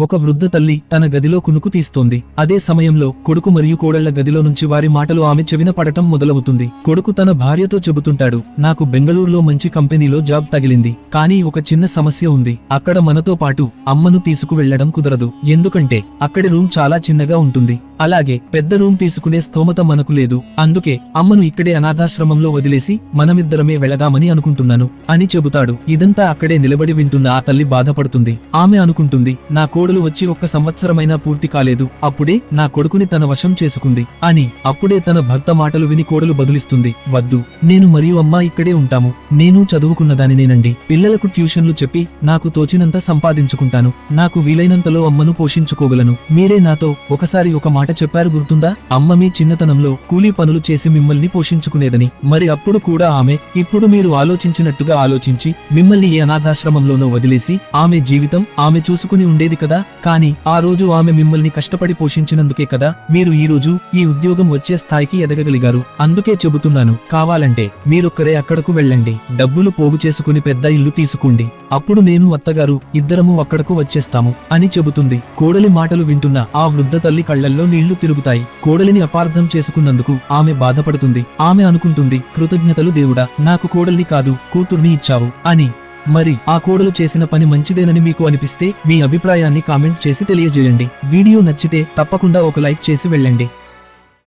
ఒక వృద్ధ తల్లి తన గదిలో కునుకు తీస్తోంది. అదే సమయంలో కొడుకు మరియు కోడళ్ళ గదిలో నుంచి వారి మాటలు ఆమె చెవిన పడటం మొదలవుతుంది. కొడుకు తన భార్యతో చెబుతుంటాడు నాకు బెంగళూరులో మంచి కంపెనీలో జాబ్ తగిలింది. కానీ ఒక చిన్న సమస్య ఉంది. అక్కడ మనతో పాటు అమ్మను తీసుకువెళ్ళడం కుదరదు. ఎందుకంటే అక్కడి రూమ్ చాలా చిన్నగా ఉంటుంది. అలాగే పెద్ద రూమ్ తీసుకునే స్తోమత మనకు లేదు. అందుకే అమ్మను ఇక్కడే అనాథాశ్రమంలో వదిలేసి మనమిద్దరమే వెళదామని అనుకుంటున్నాను అని చెబుతాడు. ఇదంతా అక్కడే నిలబడి వింటున్న ఆ తల్లి బాధపడుతుంది. ఆమె అనుకుంటుంది నా కోడలు వచ్చి ఒక్క సంవత్సరమైనా పూర్తి కాలేదు. అప్పుడే నా కొడుకుని తన వశం చేసుకుంది. అని అప్పుడే తన భర్త మాటలు విని కోడలు బదులిస్తుంది. వద్దు నేను మరియు అమ్మ ఇక్కడే ఉంటాము. నేను చదువుకున్నదానినేనండి. పిల్లలకు ట్యూషన్లు చెప్పి నాకు తోచినంత సంపాదించుకుంటాను. నాకు వీలైనంతలో అమ్మను పోషించుకోగలను. మీరే నాతో ఒకసారి ఒక మాట చెప్పారు గుర్తుందా? అమ్మ మీ చిన్నతనంలో కూలీ పనులు చేసి మిమ్మల్ని పోషించుకునేదని. మరి అప్పుడు కూడా ఆమె ఇప్పుడు మీరు ఆలోచించినట్టుగా ఆలోచించి మిమ్మల్ని ఏ అనాథాశ్రమంలోనో వదిలేసి ఆమె జీవితం ఆమె చూసుకుని ఉండేది కదా? కదా? కానీ ఆ రోజు ఆమె మిమ్మల్ని కష్టపడి పోషించినందుకే కదా? మీరు ఈ రోజు ఈ ఉద్యోగం వచ్చే స్థాయికి ఎదగగలిగారు. అందుకే చెబుతున్నాను కావాలంటే మీరొక్కరే అక్కడకు వెళ్ళండి. డబ్బులు పోగు చేసుకుని పెద్ద ఇల్లు తీసుకోండి. అప్పుడు నేను అత్తగారు ఇద్దరము అక్కడకు వచ్చేస్తాము అని చెబుతుంది. కోడలి మాటలు వింటున్న ఆ వృద్ధ తల్లి కళ్ళల్లో నీళ్ళు తిరుగుతాయి. కోడలిని అపార్థం చేసుకున్నందుకు ఆమె బాధపడుతుంది. ఆమె అనుకుంటుంది కృతజ్ఞతలు దేవుడా నాకు కోడల్ని కాదు కూతుర్ని ఇచ్చావు అని. మరి ఆ కోడలు చేసిన పని మంచిదేనని మీకు అనిపిస్తే మీ అభిప్రాయాన్ని కామెంట్ చేసి తెలియజేయండి. వీడియో నచ్చితే తప్పకుండా ఒక లైక్ చేసి వెళ్ళండి.